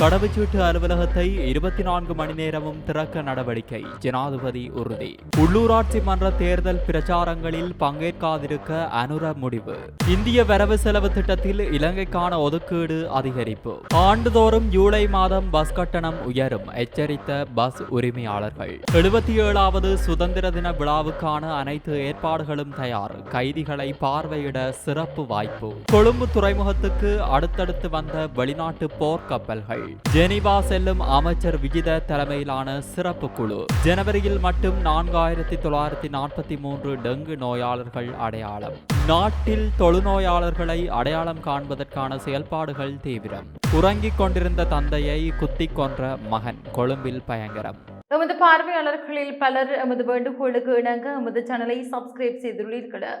கடவுச்சீட்டு அலுவலகத்தை இருபத்தி நான்கு மணி நேரமும் திறக்க நடவடிக்கை. ஜனாதிபதி உறுதி. உள்ளூராட்சி மன்ற தேர்தல் பிரச்சாரங்களில் பங்கேற்காதிருக்க அனுர முடிவு. இந்திய வரவு செலவு திட்டத்தில் இலங்கைக்கான ஒதுக்கீடு அதிகரிப்பு. ஆண்டுதோறும் ஜூலை மாதம் பஸ் கட்டணம் உயரும் எச்சரித்த பஸ் உரிமையாளர்கள். எழுபத்தி ஏழாவது சுதந்திர தின விழாவுக்கான அனைத்து ஏற்பாடுகளும் தயார். கைதிகளை பார்வையிட சிறப்பு வாய்ப்பு. கொழும்பு துறைமுகத்துக்கு அடுத்தடுத்து வந்த வெளிநாட்டு போர்க்கப்பல்கள். ஜெனிவா செல்லும் அமைச்சர் விஜித தலைமையிலான சிறப்பு குழு. ஜனவரியில் மட்டும் நான்காயிரத்தி தொள்ளாயிரத்தி நாற்பத்தி மூன்று டெங்கு நோயாளர்கள் அடையாளம். நாட்டில் தொழுநோயாளர்களை அடையாளம் காண்பதற்கான செயல்பாடுகள் தீவிரம். உறங்கிக் கொண்டிருந்த தந்தையை குத்திக் கொன்ற மகன் கொழும்பில் பயங்கரம். எமது பார்வையாளர்களில் பலர் எமது வேண்டுகோளுக்கு இணங்க எமது சேனலை சப்ஸ்கிரைப் செய்துள்ளீர்கள்.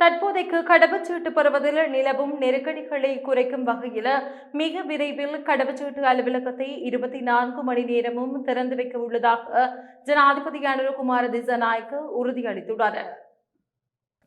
தற்போதைக்கு கடவுச்சீட்டு பெறுவதில் நிலவும் நெருக்கடிகளை குறைக்கும் வகையில் மிக விரைவில் கடவுச்சீட்டு அலுவலகத்தை இருபத்தி நான்கு மணி நேரமும் திறந்து வைக்க உள்ளதாக ஜனாதிபதி அனுரகுமார திசநாயக்கு உறுதியளித்துள்ளார்.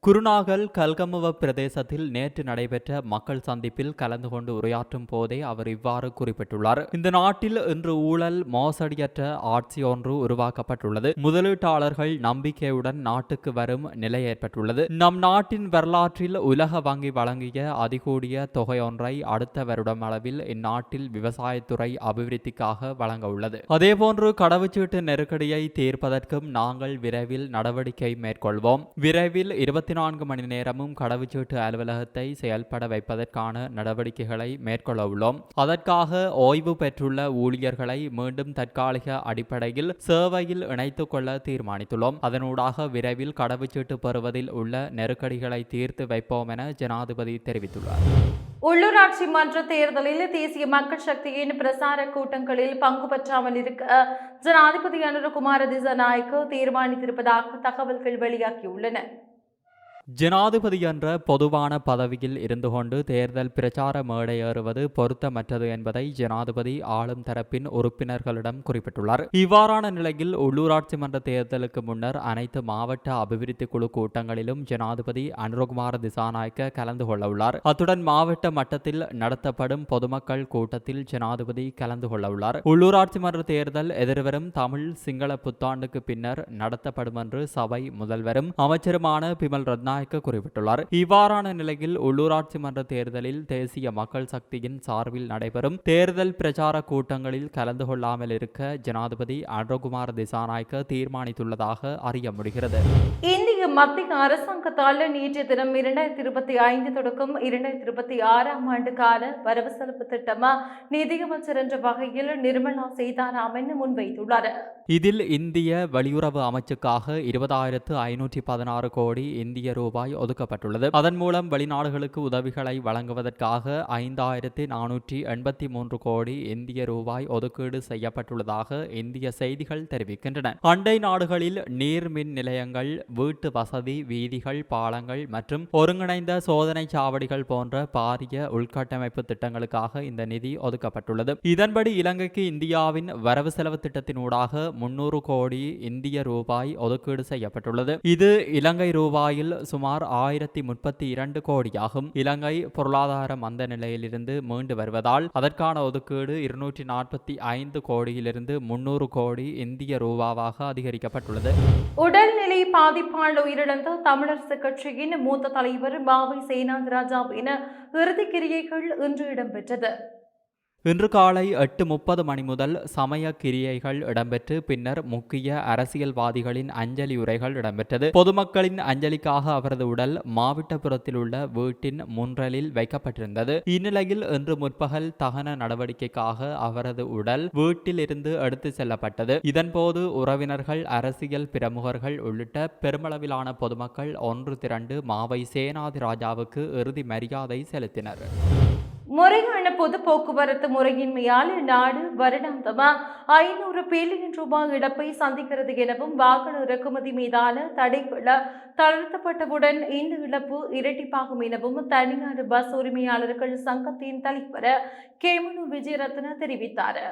குருநாகல் கல்கமுவ பிரதேசத்தில் நேற்று நடைபெற்ற மக்கள் சந்திப்பில் கலந்து கொண்டு உரையாற்றும் போதே அவர் இவ்வாறு குறிப்பிட்டுள்ளார். இந்த நாட்டில் இன்று ஊழல் மோசடியற்ற ஆட்சி ஒன்று உருவாக்கப்பட்டுள்ளது. முதலீட்டாளர்கள் நம்பிக்கையுடன் நாட்டுக்கு வரும் நிலை ஏற்பட்டுள்ளது. நம் நாட்டின் வரலாற்றில் உலக வங்கி வழங்கிய அதிகூடிய தொகையொன்றை அடுத்த வருடம் அளவில் இந்நாட்டில் விவசாயத்துறை அபிவிருத்திக்காக வழங்க உள்ளது. அதேபோன்று கடவுச்சீட்டு நெருக்கடியை தீர்ப்பதற்கும் நாங்கள் விரைவில் நடவடிக்கை மேற்கொள்வோம். விரைவில் இருபத்தி இருபத்தி நான்கு மணி நேரமும் கடவுச்சீட்டு அலுவலகத்தை செயல்பட வைப்பதற்கான நடவடிக்கைகளை மேற்கொள்ள உள்ளோம். அதற்காக ஓய்வு பெற்றுள்ள ஊழியர்களை மீண்டும் தற்காலிக அடிப்படையில் சேவையில் இணைத்துக் கொள்ள தீர்மானித்துள்ளோம். அதனூடாக விரைவில் கடவுச்சீட்டு பெறுவதில் உள்ள நெருக்கடிகளை தீர்த்து வைப்போம் என ஜனாதிபதி தெரிவித்துள்ளார். உள்ளூராட்சி மன்ற தேர்தலில் தேசிய மக்கள் சக்தியின் பிரசார கூட்டங்களில் பங்கு பெற்றாமல் இருக்க ஜனாதிபதி அனுரகுமார திசநாயக்கு தீர்மானித்திருப்பதாக தகவல்கள் வெளியாகியுள்ளன. ஜனாதிபதி என்ற பொதுவான பதவியில் இருந்து கொண்டு தேர்தல் பிரச்சார மேடை ஏறுவது பொருத்தமற்றது என்பதை ஜனாதிபதி ஆளும் தரப்பின் உறுப்பினர்களிடம் குறிப்பிட்டுள்ளார். இவ்வாறான நிலையில் உள்ளூராட்சி மன்ற தேர்தலுக்கு முன்னர் அனைத்து மாவட்ட அபிவிருத்தி குழு கூட்டங்களிலும் ஜனாதிபதி அனுரகுமார திசாநாயக்க கலந்து கொள்ளவுள்ளார் அத்துடன் மாவட்ட மட்டத்தில் நடத்தப்படும் பொதுமக்கள் கூட்டத்தில் ஜனாதிபதி கலந்து கொள்ளவுள்ளார் உள்ளூராட்சி மன்ற தேர்தல் எதிர்வரும் தமிழ் சிங்கள புத்தாண்டுக்கு பின்னர் நடத்தப்படும் என்று சபை முதல்வரும் அமைச்சருமான பிமல் ரத்னா ரத்நாயக்க குறிப்பிட்டுள்ளார். இவ்வாறான நிலையில் உள்ளூராட்சி மன்ற தேர்தலில் தேசிய மக்கள் சக்தியின் சார்பில் நடைபெறும் தேர்தல் பிரச்சார கூட்டங்களில் கலந்து கொள்ளாமல் இருக்க ஜனாதிபதி அனுரகுமார் திசாநாயக்க தீர்மானித்துள்ளதாக அறிய முடிகிறது. இந்திய மத்திய அரசாங்கத்தால் நேற்றைய தினம் இரண்டாயிரத்தி இருபத்தி ஐந்து தொடக்கம் இரண்டாயிரத்தி இருபத்தி ஆறாம் ஆண்டுக்கான வரவு செலவு திட்டம் நிதியமைச்சர் என்ற வகையில் நிர்மலா சீதாராமன் முன்வைத்துள்ளார். இதில் இந்திய வெளியுறவு அமைச்சுக்காக இருபதாயிரத்து ஐநூற்றி பதினாறு கோடி இந்திய ரூபாய் ஒதுக்கப்பட்டுள்ளது. அதன் மூலம் வெளிநாடுகளுக்கு உதவிகளை வழங்குவதற்காக ஐந்தாயிரத்தி நானூற்றி எண்பத்தி மூன்று கோடி இந்திய ரூபாய் ஒதுக்கீடு செய்யப்பட்டுள்ளதாக இந்திய செய்திகள் தெரிவிக்கின்றன. அண்டை நாடுகளில் நீர் மின் நிலையங்கள் வீட்டு வசதி வீதிகள் பாலங்கள் மற்றும் ஒருங்கிணைந்த சோதனை சாவடிகள் போன்ற பாரிய உள்கட்டமைப்பு திட்டங்களுக்காக இந்த நிதி ஒதுக்கப்பட்டுள்ளது. இதன்படி இலங்கைக்கு இந்தியாவின் வரவு செலவு திட்டத்தினூடாக முன்னூறு கோடி இந்திய ரூபாய் ஒதுக்கீடு செய்யப்பட்டுள்ளது. இது இலங்கை ரூபாயில் சுமார் ஆயிரத்தி முப்பத்தி இரண்டு கோடியாகும். இலங்கை பொருளாதார மந்த நிலையிலிருந்து மீண்டு வருவதால் அதற்கான ஒதுக்கீடு இருநூற்றி நாற்பத்தி ஐந்து கோடியிலிருந்து முன்னூறு கோடி இந்திய ரூபாவாக அதிகரிக்கப்பட்டுள்ளது. உடல்நிலை பாதிப்பால் உயிரிழந்த தமிழரசு கட்சியின் மூத்த தலைவர் பாவை சேனாந்த் ராஜாவின் இறுதிக்கிரியைகள் இன்று இடம்பெற்றது. இன்று காலை எட்டு முப்பது மணி முதல் சமய கிரியைகள் இடம்பெற்று பின்னர் முக்கிய அரசியல்வாதிகளின் அஞ்சலி உரைகள் இடம்பெற்றது. பொதுமக்களின் அஞ்சலிக்காக அவரது உடல் மாவட்டபுரத்தில் உள்ள வீட்டின் முன்றலில் வைக்கப்பட்டிருந்தது. இந்நிலையில் இன்று முற்பகல் தகன நடவடிக்கைக்காக அவரது உடல் வீட்டில் இருந்து எடுத்து செல்லப்பட்டது. இதன்போது உறவினர்கள் அரசியல் பிரமுகர்கள் உள்ளிட்ட பெருமளவிலான பொதுமக்கள் ஒன்று திரண்டு மாவை சேனாதி ராஜாவுக்கு இறுதி மரியாதை செலுத்தினர். முறையான பொது போக்குவரத்து முறையின்மையால் நாடு வருடாந்தமா. ஐநூறு பில்லியன் ரூபாய் இழப்பை சந்திக்கிறது எனவும் வாகன இறக்குமதி மீதான தடைகள் தளர்த்தப்பட்டவுடன் இந்த இழப்பு இரட்டிப்பாகும் எனவும் தனியார் பஸ் உரிமையாளர்கள் சங்கத்தின் தலைவர் கேமனு விஜயரத்ன தெரிவித்தார்.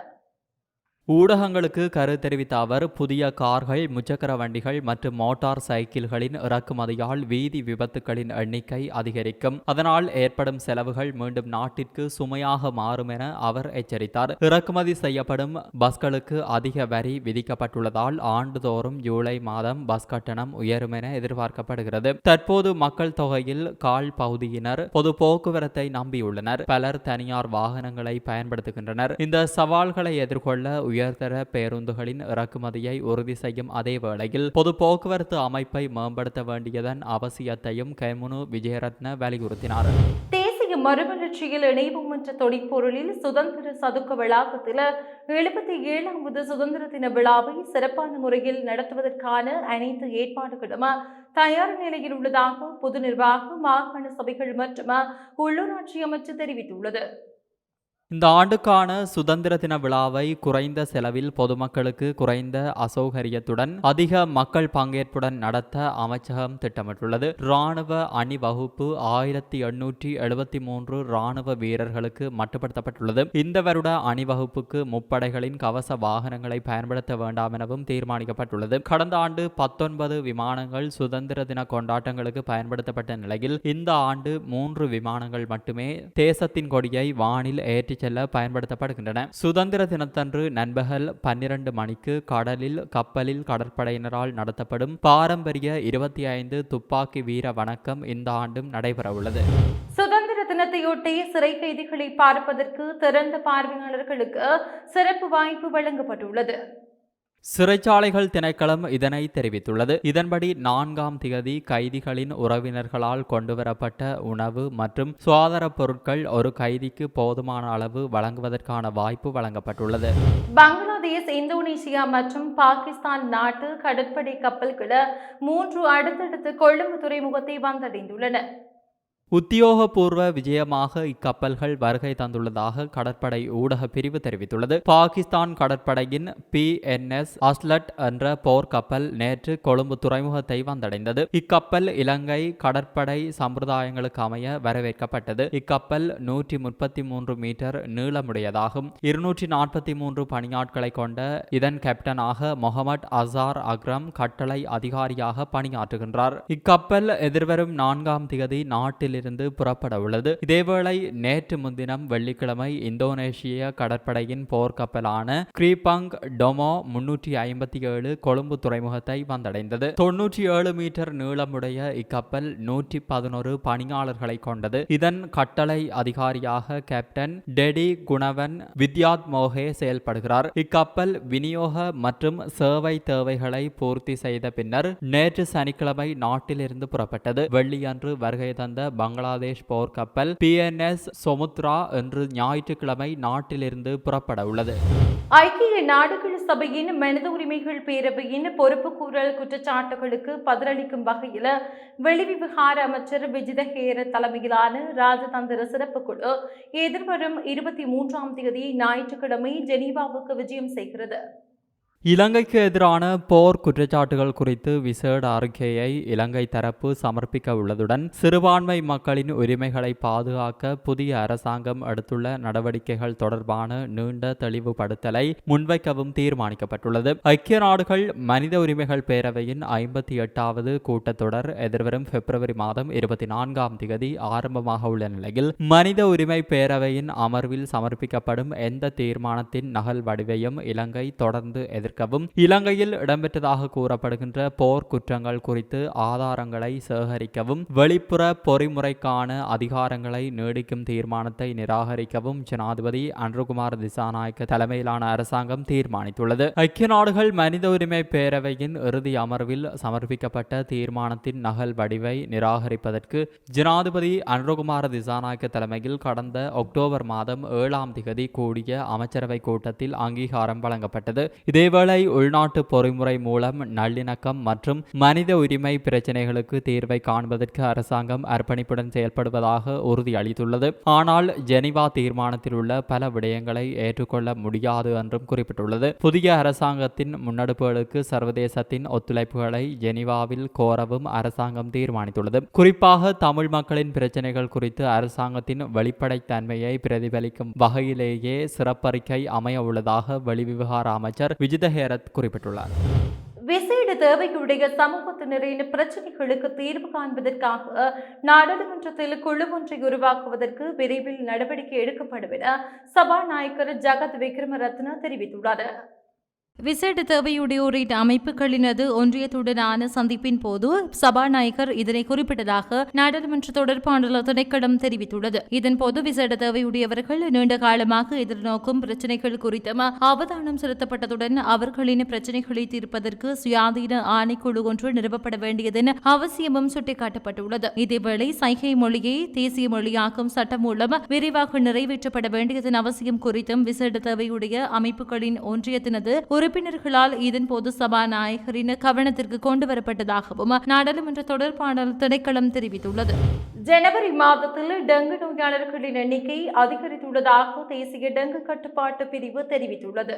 ஊடகங்களுக்கு கரு தெரிவித்த அவர் புதிய கார்கள் முச்சக்கர வண்டிகள் மற்றும் மோட்டார் சைக்கிள்களின் இறக்குமதியால் வீதி விபத்துகளின் எண்ணிக்கை அதிகரிக்கும். அதனால் ஏற்படும் செலவுகள் மீண்டும் நாட்டிற்கு சுமையாக மாறும் என அவர் எச்சரித்தார். இறக்குமதி செய்யப்படும் பஸ்களுக்கு அதிக வரி விதிக்கப்பட்டுள்ளதால் ஆண்டுதோறும் ஜூலை மாதம் பஸ் கட்டணம் உயரும் என எதிர்பார்க்கப்படுகிறது. தற்போது மக்கள் தொகையில் கால் பகுதியினர் பொது போக்குவரத்தை நம்பியுள்ளனர். பலர் தனியார் வாகனங்களை பயன்படுத்துகின்றனர். இந்த சவால்களை எதிர்கொள்ள உயர்தர பேருந்துகளின் இறக்குமதியை உறுதி செய்யும் அதே வேளையில் பொது போக்குவரத்து அமைப்பை மேம்படுத்த வேண்டியதன் அவசியத்தையும் கெமுனு விஜயரத்ன வலியுறுத்தினார். தேசிய மறுமலர்ச்சியில் இணைவோம் என்ற சுதந்திர சதுக்க வளாகத்தில் எழுபத்தி ஏழாவது சுதந்திர தின விழாவை சிறப்பான முறையில் நடத்துவதற்கான அனைத்து ஏற்பாடுகளும் தயார் நிலையில் உள்ளதாக பொது நிர்வாக மாகாண சபைகள் மற்றும் உள்ளூராட்சி அமைச்சு தெரிவித்துள்ளது. இந்த ஆண்டுக்கான சுதந்திர தின விழாவை குறைந்த செலவில் பொதுமக்களுக்கு குறைந்த அசௌகரியத்துடன் அதிக மக்கள் பங்கேற்புடன் நடத்த அமைச்சகம் திட்டமிட்டுள்ளது. இராணுவ அணிவகுப்பு ஆயிரத்தி எண்ணூற்றி எழுபத்தி மூன்று இராணுவ வீரர்களுக்கு மட்டுப்படுத்தப்பட்டுள்ளது. இந்த வருட அணிவகுப்புக்கு முப்படைகளின் கவச வாகனங்களை பயன்படுத்த வேண்டாம் எனவும் தீர்மானிக்கப்பட்டுள்ளது. கடந்த ஆண்டு பத்தொன்பது விமானங்கள் சுதந்திர தின கொண்டாட்டங்களுக்கு பயன்படுத்தப்பட்ட நிலையில் இந்த ஆண்டு மூன்று விமானங்கள் மட்டுமே தேசத்தின் கொடியை வானில் ஏற்றி செல்ல பயன்படுத்தப்படுகின்றன. சுதந்திர தினத்தன்று நண்பகல் பன்னிரண்டு மணிக்கு கடலில் கப்பலில் கடற்படையினரால் நடத்தப்படும் பாரம்பரிய இருபத்தி ஐந்து துப்பாக்கி வீர வணக்கம் இந்த ஆண்டும் நடைபெறவுள்ளது. சுதந்திர தினத்தையொட்டி சிறை கைதிகளை பார்ப்பதற்கு திறந்த பார்வையாளர்களுக்கு சிறப்பு வாய்ப்பு வழங்கப்பட்டுள்ளது. சிறைச்சாலைகள் திணைக்களம் இதனை தெரிவித்துள்ளது. இதன்படி நான்காம் திகதி கைதிகளின் உறவினர்களால் கொண்டுவரப்பட்ட உணவு மற்றும் சுகாதார பொருட்கள் ஒரு கைதிக்கு போதுமான அளவு வழங்குவதற்கான வாய்ப்பு வழங்கப்பட்டுள்ளது. பங்களாதேஷ் இந்தோனேசியா மற்றும் பாகிஸ்தான் நாட்டு கடற்படை கப்பல்கள மூன்று அடுத்தடுத்து கொழும்பு துறைமுகத்தை வந்தடைந்துள்ளன. உத்தியோகபூர்வ விஜயமாக இக்கப்பல்கள் வருகை தந்துள்ளதாக கடற்படை ஊடக பிரிவு தெரிவித்துள்ளது. பாகிஸ்தான் கடற்படையின் பி என் எஸ் அஸ்லட் என்ற போர்க்கப்பல் நேற்று கொழும்பு துறைமுகத்தை வந்தடைந்தது. இக்கப்பல் இலங்கை கடற்படை சம்பிரதாயங்களுக்கு அமைய வரவேற்கப்பட்டது. இக்கப்பல் நூற்றி முப்பத்தி மூன்று மீட்டர் நீளமுடையதாகும். இருநூற்றி நாற்பத்தி மூன்று பணியாட்களை கொண்ட இதன் கேப்டனாக மொஹமட் அசார் அக்ரம் கட்டளை அதிகாரியாக பணியாற்றுகின்றார். இக்கப்பல் எதிர்வரும் நான்காம் திகதி நாட்டில் இருந்து புறப்பட உள்ளது. இதேவேளை நேற்று முன்தினம் வெள்ளிக்கிழமை இந்தோனேஷிய கடற்படையின் போர்க்கப்பலான கிரீபங் டொமோ முன்னூற்றி ஐம்பத்தி ஏழு கொழும்பு துறைமுகத்தை வந்தடைந்தது. தொன்னூற்றி ஏழு மீட்டர் நீளமுடைய இக்கப்பல் நூற்றி பதினோரு பணியாளர்களை கொண்டது. இதன் கட்டளை அதிகாரியாக கேப்டன் டெடி குணவன் வித்யாத் மோகே செயல்படுகிறார். இக்கப்பல் விநியோக மற்றும் சேவை தேவைகளை பூர்த்தி செய்த பின்னர் நேற்று சனிக்கிழமை நாட்டிலிருந்து புறப்பட்டது. வெள்ளியன்று வருகை தந்த பங்களாதேஷ் போர்க்கப்பல் பிஎன்எஸ் சொமுத்ரா என்று ஞாயிற்றுக்கிழமை நாட்டிலிருந்து புறப்பட உள்ளது ஐக்கிய நாடுகள் சபையின் மனித உரிமைகள் பேரவையின் பொறுப்புக்கூறல் குற்றச்சாட்டுகளுக்கு பதிலளிக்கும் வகையில் வெளிவிவகார அமைச்சர் விஜித ஹேர தலைமையிலான ராஜதந்திர சிறப்பு குழு எதிர்வரும் இருபத்தி மூன்றாம் தேதி ஞாயிற்றுக்கிழமை ஜெனீவாவுக்கு விஜயம் செய்கிறது. இலங்கைக்கு எதிரான போர் குற்றச்சாட்டுகள் குறித்து விசேட அறிக்கையை இலங்கை தரப்பு சமர்ப்பிக்க உள்ளதுடன் சிறுபான்மை மக்களின் உரிமைகளை பாதுகாக்க புதிய அரசாங்கம் எடுத்துள்ள நடவடிக்கைகள் தொடர்பான நீண்ட தெளிவுபடுத்தலை முன்வைக்கவும் தீர்மானிக்கப்பட்டுள்ளது. ஐக்கிய நாடுகள் மனித உரிமைகள் பேரவையின் ஐம்பத்தி எட்டாவது கூட்டத்தொடர் எதிர்வரும் பிப்ரவரி மாதம் இருபத்தி நான்காம் திகதி ஆரம்பமாக உள்ள நிலையில் மனித உரிமை பேரவையின் அமர்வில் சமர்ப்பிக்கப்படும் எந்த தீர்மானத்தின் நகல் வடிவையும் இலங்கை தொடர்ந்து எதிர் எதிர்க்கவும் இலங்கையில் இடம்பெற்றதாக கூறப்படுகின்ற போர் குற்றங்கள் குறித்து ஆதாரங்களை சேகரிக்கவும் வெளிப்புற பொறிமுறைக்கான அதிகாரங்களை நீடிக்கும் தீர்மானத்தை நிராகரிக்கவும் ஜனாதிபதி அன்ருகுமார் திசாநாயக்க தலைமையிலான அரசாங்கம் தீர்மானித்துள்ளது. ஐக்கிய நாடுகள் மனித உரிமை பேரவையின் இறுதி அமர்வில் சமர்ப்பிக்கப்பட்ட தீர்மானத்தின் நகல் வடிவை நிராகரிப்பதற்கு ஜனாதிபதி அன்ருகுமார திசாநாயக்க தலைமையில் கடந்த அக்டோபர் மாதம் ஏழாம் திகதி கூடிய அமைச்சரவை கூட்டத்தில் அங்கீகாரம் வழங்கப்பட்டது. இதேவேளை உள்நாட்டு பொறிமுறை மூலம் நல்லிணக்கம் மற்றும் மனித உரிமை பிரச்சினைகளுக்கு தீர்வை காண்பதற்கு அரசாங்கம் அர்ப்பணிப்புடன் செயல்படுவதாக உறுதியளித்துள்ளது. ஆனால் ஜெனிவா தீர்மானத்தில் உள்ள பல விடயங்களை ஏற்றுக்கொள்ள முடியாது என்றும் குறிப்பிட்டுள்ளது. புதிய அரசாங்கத்தின் முன்னெடுப்புகளுக்கு சர்வதேசத்தின் ஒத்துழைப்புகளை ஜெனிவாவில் கோரவும் அரசாங்கம் தீர்மானித்துள்ளது. குறிப்பாக தமிழ் மக்களின் பிரச்சினைகள் குறித்து அரசாங்கத்தின் வெளிப்படைத்தன்மையை பிரதிபலிக்கும் வகையிலேயே சிறப்பறிக்கை அமைய உள்ளதாக வெளிவிவகார அமைச்சர் விஜித ஹேரத் குறிப்பிட்டுள்ளார். விசேட தேவையுடைய சமூகத்தினரின் பிரச்சனைகளுக்கு தீர்வு காண்பதற்காக நாடாளுமன்றத்தில் குழு ஒன்றை உருவாக்குவதற்கு விரைவில் நடவடிக்கை எடுக்கப்படும் என சபாநாயகர் ஜகத் விக்ரமரத்ன தெரிவித்துள்ளார். விசேட தேவையுடையோரின் அமைப்புகளினது ஒன்றியத்துடனான சந்திப்பின் போது சபாநாயகர் இதனை குறிப்பிட்டதாக நாடாளுமன்ற தொடர்பாளர் திணைக்களம் தெரிவித்துள்ளது. இதன்போது விசேட தேவையுடையவர்கள் நீண்ட காலமாக எதிர்நோக்கும் பிரச்சினைகள் குறித்தும் அவதானம் செலுத்தப்பட்டதுடன் அவர்களின் பிரச்சினைகளை தீர்ப்பதற்கு சுயாதீன ஆணைக்குழு ஒன்று நிறுவப்பட வேண்டியதன் அவசியமும் சுட்டிக்காட்டப்பட்டுள்ளது. இதேவேளை சைகை மொழியை தேசிய மொழியாக்கும் சட்டம் மூலம் விரிவாக நிறைவேற்றப்பட வேண்டியதன் அவசியம் குறித்தும் விசேட தேவையுடைய அமைப்புகளின் ஒன்றியத்தினது ஒரு உறுப்பினர்களால் இதன்போது சபாநாயகரின் கவனத்திற்கு கொண்டு வரப்பட்டதாகவும் நாடாளுமன்ற தொடர்பாளர் திணைக்களம் தெரிவித்துள்ளது. ஜனவரி மாதத்தில் டெங்கு நோயாளர்களின் எண்ணிக்கை அதிகரித்துள்ளதாக தேசிய டெங்கு கட்டுப்பாட்டு பிரிவு தெரிவித்துள்ளது.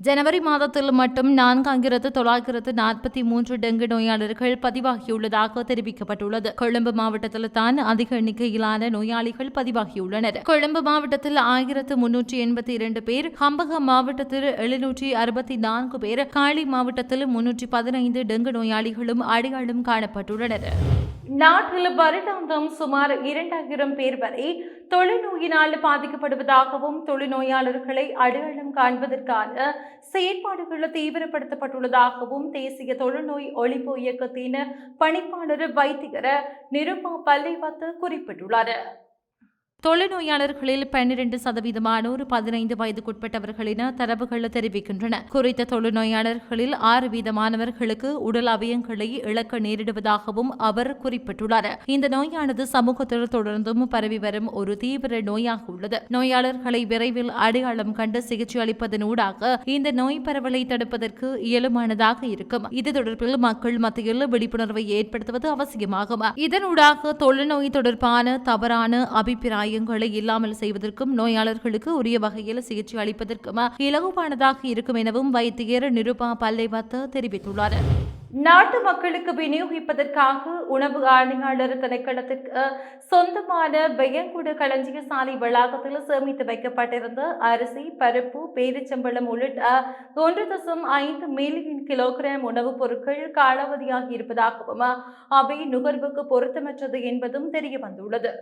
ஜனவரி மாதத்தில் மட்டும் நான்காயிரத்து தொள்ளாயிரத்து நாற்பத்தி மூன்று டெங்கு நோயாளர்கள் பதிவாகியுள்ளதாக தெரிவிக்கப்பட்டுள்ளது. கொழும்பு மாவட்டத்தில் தான் அதிக எண்ணிக்கையிலான நோயாளிகள் பதிவாகியுள்ளனர். கொழும்பு மாவட்டத்தில் ஆயிரத்து முன்னூற்றி எண்பத்தி இரண்டு பேர் ஹம்பகம் மாவட்டத்தில் எழுநூற்றி அறுபத்தி நான்கு பேர் காளி மாவட்டத்தில் முன்னூற்றி பதினைந்து டெங்கு நோயாளிகளும் அடையாளம் காணப்பட்டுள்ளனர். நாட்டில் வருடாந்தம் சுமார் இரண்டாயிரம் பேர் வரை தொழுநோயினால் பாதிக்கப்படுவதாகவும் தொழுநோயாளர்களை அடையாளம் காண்பதற்கான செயற்பாடுகள் தீவிரப்படுத்தப்பட்டுள்ளதாகவும் தேசிய தொழுநோய் ஒழிப்பு இயக்கத்தின் பணிப்பாளர் வைத்தியர் நிருபா பள்ளிவத்து குறிப்பிட்டுள்ளார். தொழுநோயாளர்களில் பன்னிரண்டு சதவீதமானோர் பதினைந்து வயதுக்குட்பட்டவர்களின் தரவுகள் தெரிவிக்கின்றன. குறித்த தொழுநோயாளர்களில் ஆறு வீதமானவர்களுக்கு உடல் அவயங்களை இழக்க நேரிடுவதாகவும் அவர் குறிப்பிட்டுள்ளார். இந்த நோயானது சமூகத்தில் தொடர்ந்தும் பரவி வரும் ஒரு தீவிர நோயாக உள்ளது. நோயாளர்களை விரைவில் அடையாளம் கண்டு சிகிச்சை அளிப்பதனூடாக இந்த நோய் பரவலை தடுப்பதற்கு இயலுமானதாக இருக்கும். இது தொடர்பில் மக்கள் மத்தியில் விழிப்புணர்வை ஏற்படுத்துவது அவசியமாகும். இதனூடாக தொழுநோய் தொடர்பான தவறான காயங்களை இல்லாமல் செய்வதற்கும் நோயாளர்களுக்கு உரிய வகையில் சிகிச்சை அளிப்பதற்கும் இலகுவானதாக இருக்கும் எனவும் வைத்தியர் நிருபா பல்லைவத்த தெரிவித்துள்ளார். நாட்டு மக்களுக்கு விநியோகிப்பதற்காக உணவு ஆணையாளர் திணைக்களத்திற்கு சொந்தமான பெயங்குடு களஞ்சிய சாலை வளாகத்தில் சேமித்து வைக்கப்பட்டிருந்த அரிசி பருப்பு பேரிச்சம்பழம் உள்ளிட்ட ஒன்று தசம் ஐந்து மில்லியன் கிலோகிராம் உணவுப் பொருட்கள் காலாவதியாகி இருப்பதாகவும் அவை நுகர்வுக்கு பொருத்தமற்றது என்பதும் தெரிய வந்துள்ளது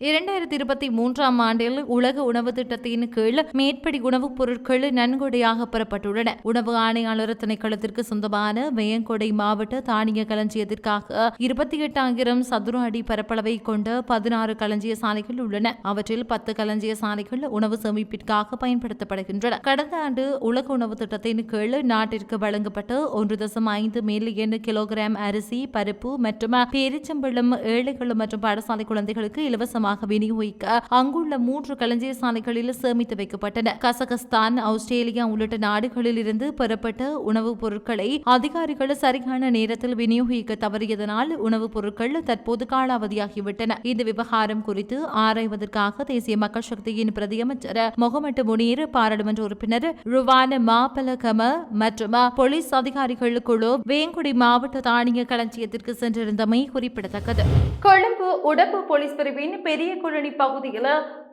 இரண்டாயிரத்தி இருபத்தி மூன்றாம் ஆண்டில் உலக உணவு திட்டத்தின் கீழ் மேற்படி உணவுப் பொருட்கள் நன்கொடையாக பெறப்பட்டுள்ளன. உணவு ஆணையாளர் திணைக்களத்திற்கு சொந்தமான வேயங்கொடை மாவட்ட தானிய களஞ்சியத்திற்காக இருபத்தி எட்டாயிரம் சதுர அடி பரப்பளவை கொண்ட பதினாறு களஞ்சிய சாலைகள் உள்ளன. அவற்றில் பத்து களஞ்சிய சாலைகள் உணவு சேமிப்பிற்காக பயன்படுத்தப்படுகின்றன. கடந்த ஆண்டு உலக உணவு திட்டத்தின் கீழ் நாட்டிற்கு வழங்கப்பட்ட ஒன்று தசம் ஐந்து மில்லியன் கிலோகிராம் அரிசி பருப்பு மற்றும் பேரிச்சம்பழம் ஏழைகள் மற்றும் பாடசாலை குழந்தைகளுக்கு இலவசமாக விநியோகிக்க அங்குள்ள மூன்று களஞ்சிய சாலைகளில் சேமித்து வைக்கப்பட்டன. கசகஸ்தான் ஆஸ்திரேலியா உள்ளிட்ட நாடுகளில் இருந்து பெறப்பட்ட உணவுப் பொருட்களை அதிகாரிகள் சரியான நேரத்தில் விநியோகிக்க தவறியதனால் உணவுப் பொருட்கள் தற்போது காலாவதியாகிவிட்டன. இந்த விவகாரம் குறித்து ஆராய்வதற்காக தேசிய மக்கள் சக்தியின் பிரதியமைச்சர் முகமட்டு முனீர் பாராளுமன்ற உறுப்பினர் ருவான மாபலகம மற்றும் போலீஸ் அதிகாரிகள் குழு வேங்குடி மாவட்ட தானிய களஞ்சியத்திற்கு சென்றிருந்தமை குறிப்பிடத்தக்கது. கொழும்பு உடம்பு போலீஸ் பிரிவின் பெரிய குழனி பகுதியில்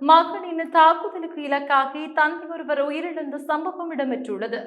மகனின் தாக்குதலுக்கு இலக்காகி தந்தை ஒருவர் உயிரிழந்த சம்பவம் இடம்பெற்றுள்ளது.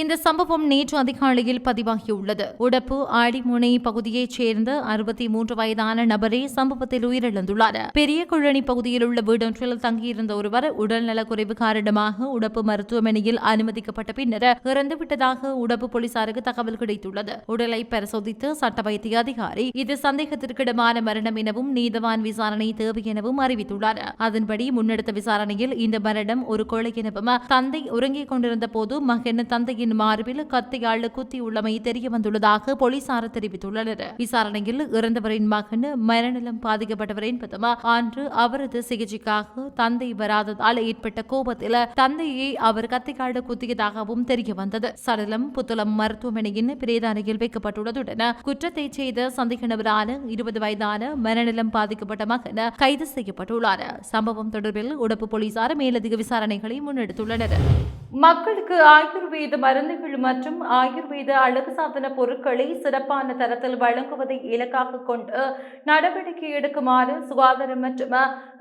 இந்த சம்பவம் நேற்று அதிகாலையில் பதிவாகியுள்ளது. உடப்பு ஆடிமுனை பகுதியைச் சேர்ந்த அறுபத்தி மூன்று வயதான நபரே சம்பவத்தில் உயிரிழந்துள்ளார். பெரிய குழனி பகுதியில் உள்ள வீடொன்றில் தங்கியிருந்த ஒருவர் உடல்நலக்குறைவு காரணமாக உடப்பு மருத்துவமனையில் அனுமதிக்கப்பட்ட பின்னர் இறந்துவிட்டதாக உடப்பு போலீசாருக்கு தகவல் கிடைத்துள்ளது. உடலை பரிசோதித்து சட்ட வைத்திய அதிகாரி இது சந்தேகத்திற்கிடமான மரணம் எனவும் நீதவான் விசாரணை தேவை எனவும் அறிவித்துள்ளார். அதன்படி முன்னெடுத்த விசாரணையில் இந்த மரணம் ஒரு கொலை எனவும் தந்தை உறங்கிக் கொண்டிருந்த போது மகன் தந்தையின் மார்பில் கத்தியால் குத்தியுள்ளமை தெரிய வந்துள்ளதாக போலீசார் தெரிவித்துள்ளனர். விசாரணையில் இறந்தவரின் மகன் மரணநலம் பாதிக்கப்பட்டவர் என்பதும் அன்று அவரது சிகிச்சைக்காக தந்தை வராததால் ஏற்பட்ட கோபத்தில் தந்தையை அவர் கத்திக்காடு குத்தியதாகவும் தெரிய வந்தது சடலம் புத்தளம் மருத்துவமனையின் பிரேத அறையில் வைக்கப்பட்டுள்ளதுடன் குற்றத்தை செய்த சந்தேக நபரான இருபது வயதான மனநலம் பாதிக்கப்பட்ட மகன் கைது செய்யப்பட்டுள்ளார். சம்பவம் தொடர்பில் உடப்பு போலீசார் மேலதிக விசாரணைகளை முன்னெடுத்துள்ளனர். மக்களுக்கு ஆயுர்வேத மருந்துகள் மற்றும் ஆயுர்வேத அழகு சாதன பொருட்களை சிறப்பான தரத்தில் வழங்குவதை இலக்காக கொண்டு நடவடிக்கை எடுக்குமாறு சுகாதார மற்றும்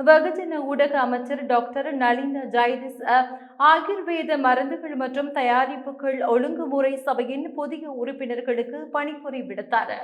வெகுஜன ஊடக அமைச்சர் டாக்டர் நளின ஜெயதிஸ் ஆயுர்வேத மருந்துகள் மற்றும் தயாரிப்புகள் ஒழுங்குமுறை சபையின் புதிய உறுப்பினர்களுக்கு பணிபுரி விடுத்தார்.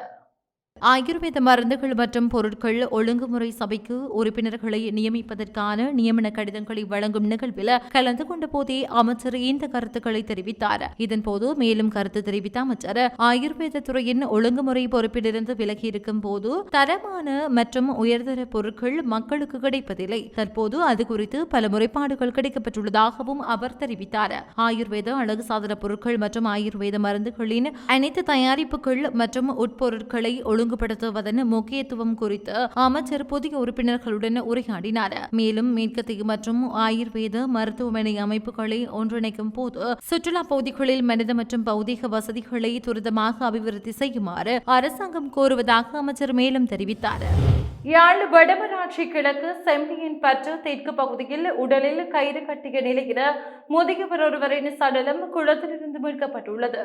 ஆயுர்வேத மருந்துகள் மற்றும் பொருட்கள் ஒழுங்குமுறை சபைக்கு உறுப்பினர்களை நியமிப்பதற்கான நியமன கடிதங்களை வழங்கும் நிகழ்வில் கலந்து கொண்ட போதே அமைச்சர் இந்த கருத்துக்களை தெரிவித்தார். இதன்போது மேலும் கருத்து தெரிவித்த அமைச்சர் ஆயுர்வேத துறையின் ஒழுங்குமுறை பொறுப்பிலிருந்து விலகியிருக்கும் போது தரமான மற்றும் உயர்தர பொருட்கள் மக்களுக்கு கிடைப்பதில்லை. தற்போது அது குறித்து பல முறைப்பாடுகள் கிடைக்கப்பட்டுள்ளதாகவும் அவர் தெரிவித்தார். ஆயுர்வேத அழகு சாதன பொருட்கள் மற்றும் ஆயுர்வேத மருந்துகளின் அனைத்து தயாரிப்புகள் மற்றும் உட்பொருட்களை ஒழுங்கு ஒழுங்குபடுத்துவதன் முக்கியத்துவம் குறித்து அமைச்சர் புதிய உறுப்பினர்களுடன் உரையாடினார். மேலும் மேற்கத்திய மற்றும் ஆயுர்வேத மருத்துவமனை அமைப்புகளை ஒன்றிணைக்கும் போது சுற்றுலா பகுதிகளில் மனித மற்றும் பௌதீக வசதிகளை துரிதமாக அபிவிருத்தி செய்யுமாறு அரசாங்கம் கோருவதாக அமைச்சர் மேலும் தெரிவித்தார். யாழ் வடமராட்சி கிழக்கு செம்பியின் பற்று தெற்கு பகுதியில் உடலில் கயிறு கட்டிய நிலையில் முதியவர் ஒருவரின் சடலம் குளத்திலிருந்து மீட்கப்பட்டுள்ளது.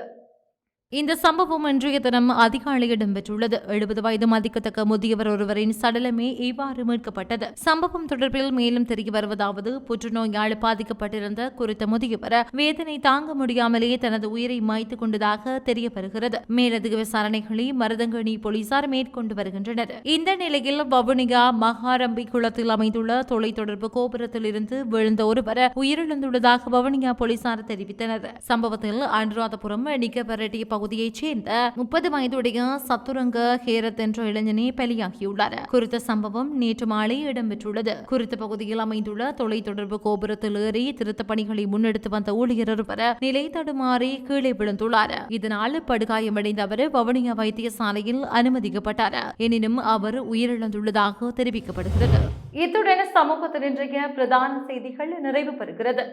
இந்த சம்பவம் இன்றைய தினம் அதிகாலை இடம்பெற்றுள்ளது. எழுபது வயது மதிக்கத்தக்க முதியவர் ஒருவரின் சடலமே இவ்வாறு மீட்கப்பட்டது. சம்பவம் தொடர்பில் மேலும் தெரிய வருவதாவது புற்றுநோயால் பாதிக்கப்பட்டிருந்த குறித்த முதியவர் வேதனை தாங்க முடியாமலே தனது உயிரை மாய்த்து கொண்டதாக தெரிய வருகிறது. மேலதிக விசாரணைகளை மருதங்கணி போலீசார் மேற்கொண்டு வருகின்றனர். இந்த நிலையில் வவுனியா மகாரம்பி குளத்தில் அமைந்துள்ள தொலைத்தொடர்பு கோபுரத்தில் இருந்து விழுந்த ஒருவர் உயிரிழந்துள்ளதாக வவுனியா போலீசார் தெரிவித்தனர். சம்பவத்தில் அனுராதபுரம் நிக்கபரட்டி பகுதியைச் சேர்ந்த முப்பது வயதுடைய சத்துரங்க ஹேரத் என்ற இளைஞனே பலியாகியுள்ளார். குறித்த சம்பவம் நேற்று மாலை இடம்பெற்றுள்ளது. குறித்த பகுதியில் அமைந்துள்ள தொலைத்தொடர்பு கோபுரத்தில் ஏறி திருத்தப் பணிகளை முன்னெடுத்து வந்த ஊழியர் ஒருவர் நிலை தடுமாறி கீழே விழுந்துள்ளார். இதனால் படுகாயமடைந்த அவர் வவுனியா வைத்தியசாலையில் அனுமதிக்கப்பட்டார். எனினும் அவர் உயிரிழந்துள்ளதாக தெரிவிக்கப்படுகிறது. இத்துடன் சமூகத்தில் இன்றைய பிரதான செய்திகள் நிறைவு பெறுகிறது.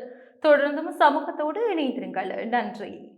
தொடர்ந்தும் சமூகத்தோடு இணைந்திருங்கள். நன்றி.